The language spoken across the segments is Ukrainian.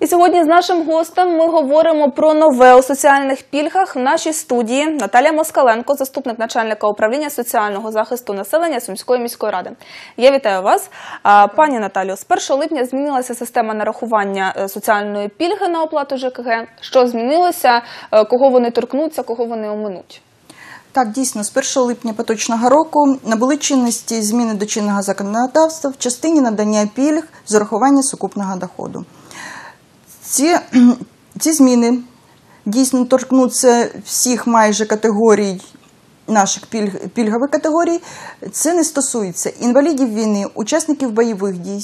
І сьогодні з нашим гостем ми говоримо про нове у соціальних пільгах в нашій студії Наталія Москаленко, заступник начальника управління соціального захисту населення Сумської міської ради. Я вітаю вас, пані Наталію. З 1 липня змінилася система нарахування е, соціальної пільги на оплату ЖКГ. Що змінилося? Е, Кого вони торкнуться, кого вони оминуть? Так, дійсно, з 1 липня поточного року набули чинності зміни до чинного законодавства в частині надання пільг з урахування сукупного доходу. Ці, ці зміни дійсно торкнуться всіх майже категорій наших пільг, пільгових категорій. Це не стосується інвалідів війни, учасників бойових дій,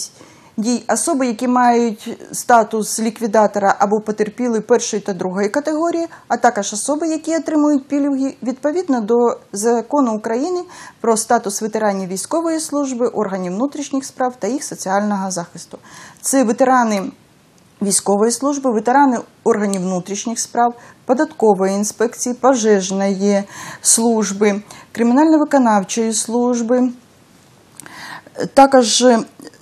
дій, особи, які мають статус ліквідатора або потерпіли першої та другої категорії, а також особи, які отримують пільги відповідно до закону України про статус ветеранів військової служби, органів внутрішніх справ та їх соціального захисту. Це ветерани військової служби, ветерани органів внутрішніх справ, податкової інспекції, пожежної служби, кримінально-виконавчої служби, також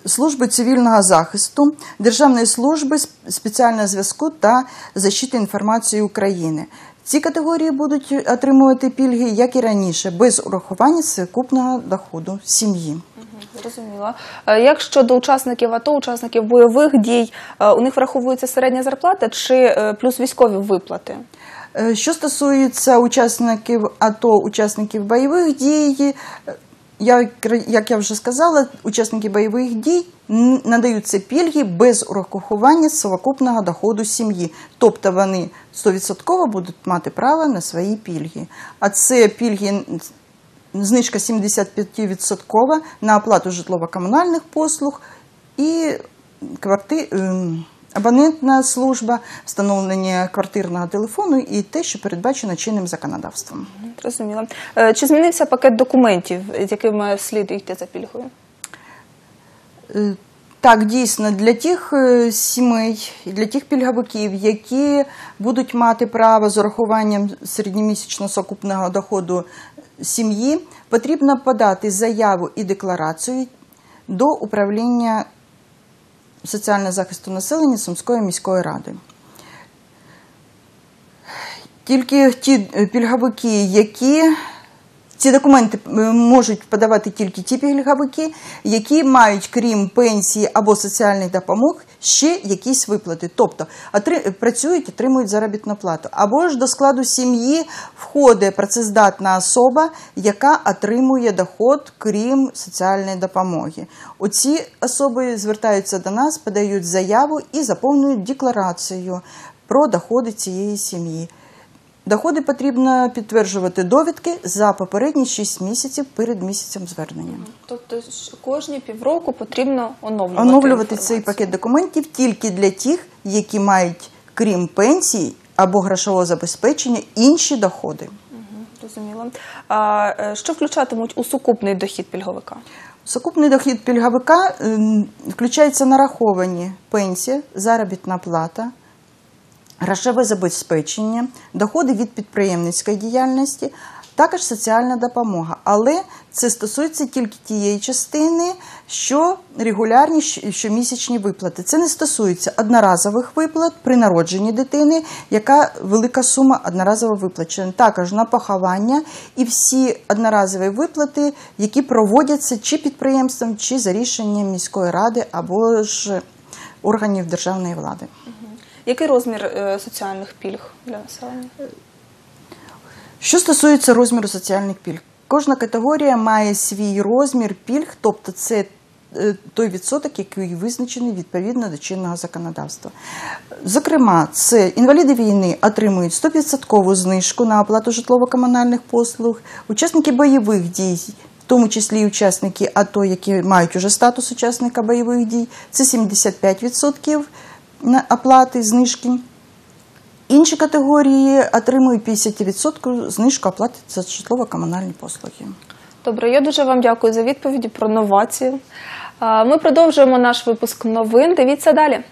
служби цивільного захисту, Державної служби спеціального зв'язку та защити інформації України. Ці категорії будуть отримувати пільги, як і раніше, без урахування сукупного доходу сім'ї. Зрозуміло. Е, Як щодо учасників АТО, учасників бойових дій, е, у них враховується середня зарплата чи е, плюс військові виплати? Що стосується учасників АТО, учасників бойових дій, як, я вже сказала, учасники бойових дій надаються пільги без урахування совокупного доходу сім'ї. Тобто вони 100% будуть мати право на свої пільги. А це пільги знижка 75% на оплату житлово-комунальних послуг і кварти... ем, абонентна служба, встановлення квартирного телефону і те, що передбачено чинним законодавством. Зрозуміло. Е, Чи змінився пакет документів, з якими слід йти за пільгою? Е, Так, дійсно, для тих е, сімей, для тих пільговиків, які будуть мати право з урахуванням середньомісячного сукупного доходу сім'ї, потрібно подати заяву і декларацію до управління соціального захисту населення Сумської міської ради. Тільки ті пільговики, які ці документи е, можуть подавати тільки ті пільговики, які мають, крім пенсії або соціальних допомог, ще якісь виплати. Тобто працюють, отримують заробітну плату. Або ж до складу сім'ї входить працездатна особа, яка отримує доход, крім соціальної допомоги. Оці особи звертаються до нас, подають заяву і заповнюють декларацію про доходи цієї сім'ї. Доходи потрібно підтверджувати довідки за попередні 6 місяців перед місяцем звернення. Тобто кожні півроку потрібно оновлювати, Оновлювати цей пакет документів тільки для тих, які мають, крім пенсії або грошового забезпечення, інші доходи. Мгм, Зрозуміло. А е, що включатимуть у сукупний дохід пільговика? Сукупний дохід пільговика ем, включається нараховані пенсія, заробітна плата, грошове забезпечення, доходи від підприємницької діяльності, також соціальна допомога. Але це стосується тільки тієї частини, що регулярні щомісячні виплати. Це не стосується одноразових виплат при народженні дитини, яка велика сума одноразово виплачена. Також на поховання і всі одноразові виплати, які проводяться чи підприємством, чи за рішенням міської ради або ж органів державної влади. Який розмір е, соціальних пільг для населення? Що стосується розміру соціальних пільг, кожна категорія має свій розмір пільг, тобто це е, той відсоток, який визначений відповідно до чинного законодавства. Зокрема, це інваліди війни отримують 100% знижку на оплату житлово-комунальних послуг, учасники бойових дій. В тому числі і учасники АТО, які мають уже статус учасника бойових дій, це 75% на оплати знижки. Інші категорії отримують 50% знижку оплати за житлово-комунальні послуги. Добре, я дуже вам дякую за відповіді про новацію. Ми продовжуємо наш випуск новин. Дивіться далі.